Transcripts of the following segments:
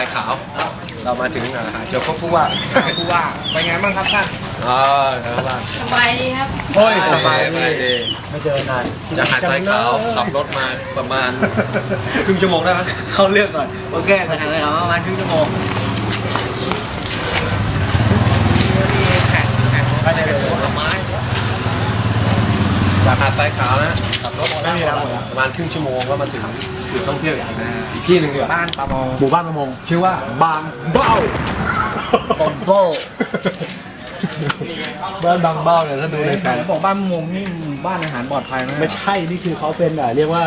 ายขาว เรามาถึงอ่าหาเจ้าพบผู้ว่าผู้ว่าเป็นไงบ้างครับท่านอ๋อครับว่าสบายดีครับโอ้ยสบายดีไม่เจอนานจะหาดทรายขาวขับรถมาประมาณครึ่งชั่วโมงได้ไหมเข้าเรื่องก่อนโอเคจะหาอะไรครับประมาณครึ่งชั่วโมงแข่งแข่งไปได้เลยผลไม้จากหาดทรายขาวนะขับรถไม่มีแล้วหมดแล้วประมาณครึ่งชั่วโมงก็มาถึง จุดท่องเที่ยวอีกอีกที่หนึ่งดีกว่าบ้านปลามงหมู่บ้านประมง ชื่อว่าบางเบ้าปอมโบบ้านบางเบ้าเนี่ยถ้าดูในแผนบอกบ้านประมงนี่หมู่บ้านอาหารปลอดภัยไหมไม่ใช่นี่คือเขาเป็นอะเรียกว่า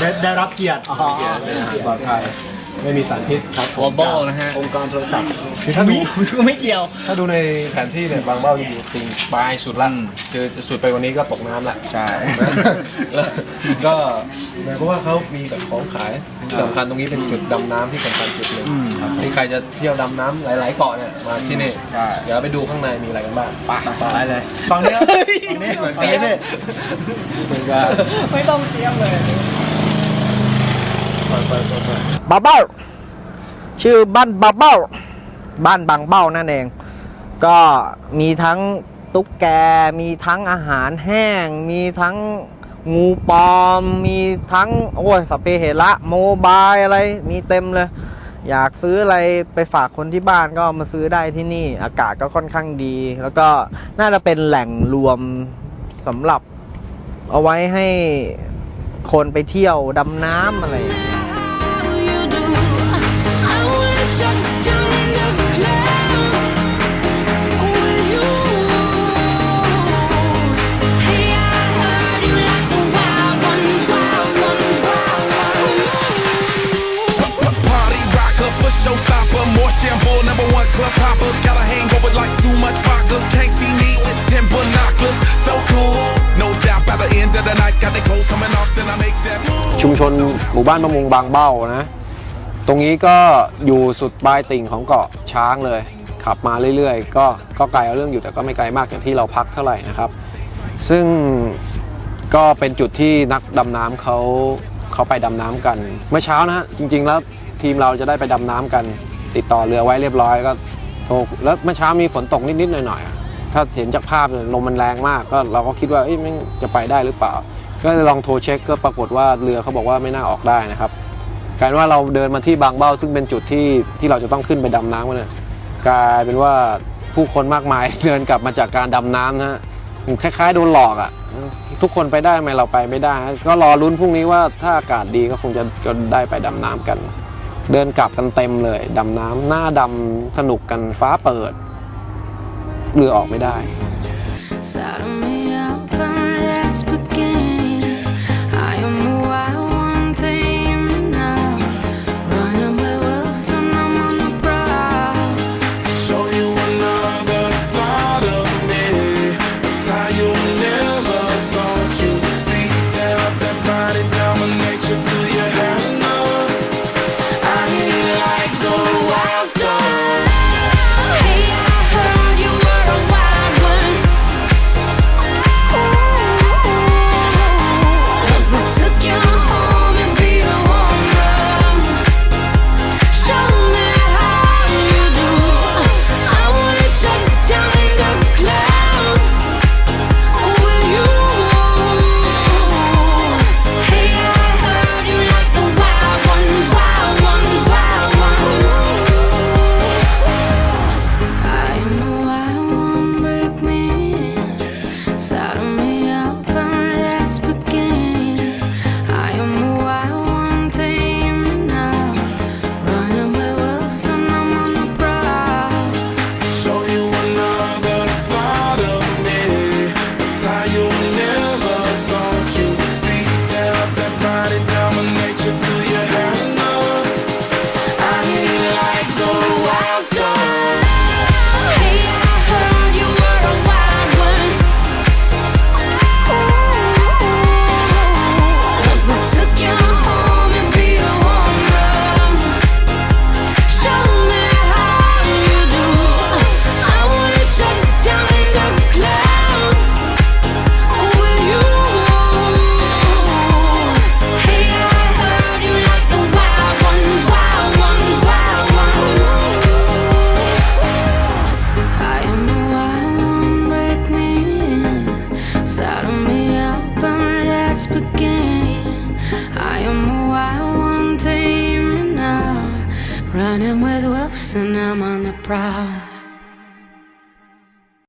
ได้ได้รับเกียรติปลอดภัย ไม่มีสารพิษครับปอมโบนะฮะ องค์การโทรศัพท์ คือถ้าดูไม่เกี่ยว ถ้าดูในแผนที่เนี่ยบางเบ้าจะอยู่ติงปลายสุดละคือจะสุดไปวันนี้ก็ตกน้ำละใช่ แล้วก็เพราะว่าเขามีแบบของขายที่สำคัญตรงนี้เป็นจุดดำน้ำที่สำคัญจุดหนึ่งที่ใครจะเที่ยวดำน้ำหลาย ๆ เกาะเนี่ยมาที่นี่ใช่ เดี๋ยวไปดูข้างในมีอะไรกันบ้างไปไปเลยฝั่งนี้ครับฝั่งนี้ฝั่งนี้พี่เหมือนกันไม่ต้องเตรียมเลยไปไปไปไป บาเบ้าชื่อบ้านบาเบ้าบ้านบางเบ้านั่นเอง ก็มีทั้งตุ๊กแก มีทั้งอาหารแห้ง มีทั้งงูปลอม มีทั้ง โอ้ยสเปเหระโมบายอะไร มีเต็มเลย อยากซื้ออะไรไปฝากคนที่บ้านก็มาซื้อได้ที่นี่ อากาศก็ค่อนข้างดี แล้วก็น่าจะเป็นแหล่งรวมสำหรับเอาไว้ให้คนไปเที่ยวดำน้ำอะไรอย่างเงี้ย ชุมชนหมู่บ้านประมงบางเบ้านะ ตรงนี้ก็อยู่สุดปลายติ่งของเกาะช้างเลย ขับมาเรื่อยๆ ก็ก็ไกลเอาเรื่องอยู่แต่ก็ไม่ไกลมากอย่างที่เราพักเท่าไหร่นะครับ ซึ่งก็เป็นจุดที่นักดำน้ำเขาเขาไปดำน้ำกัน เมื่อเช้านะฮะจริง ๆ แล้วทีมเราจะได้ไปดำน้ำกัน ติดต่อเรือไว้เรียบร้อยก็โทรแล้วเมื่อเช้ามีฝนตกนิดๆหน่อยๆถ้าเห็นจากภาพลมมันแรงมากก็เราก็คิดว่าเอ้ยมันจะไปได้หรือเปล่า ก็ลองโทรเช็คก็ปรากฏว่าเรือเขาบอกว่าไม่น่าออกได้นะครับกลายเป็นว่าเราเดินมาที่บางเบ้าซึ่งเป็นจุดที่ที่เราจะต้องขึ้นไปดำน้ำกันเนี่ยกลายเป็นว่าผู้คนมากมายเดินกลับมาจากการดำน้ำนะฮะคล้ายๆโดนหลอกอะ่ะทุกคนไปได้ทำไมเราไปไม่ได้ ก็รอลุ้นพรุ่งนี้ว่าถ้าอากาศดีก็คงจะจะได้ไปดำน้ำกัน เดินกลับกันเต็มเลยดำน้ำหน้าดำสนุกกันฟ้าเปิดเรือออกไม่ได้ let's begin. I am a wild one, tame now. Running with wolves and I'm on the prowl.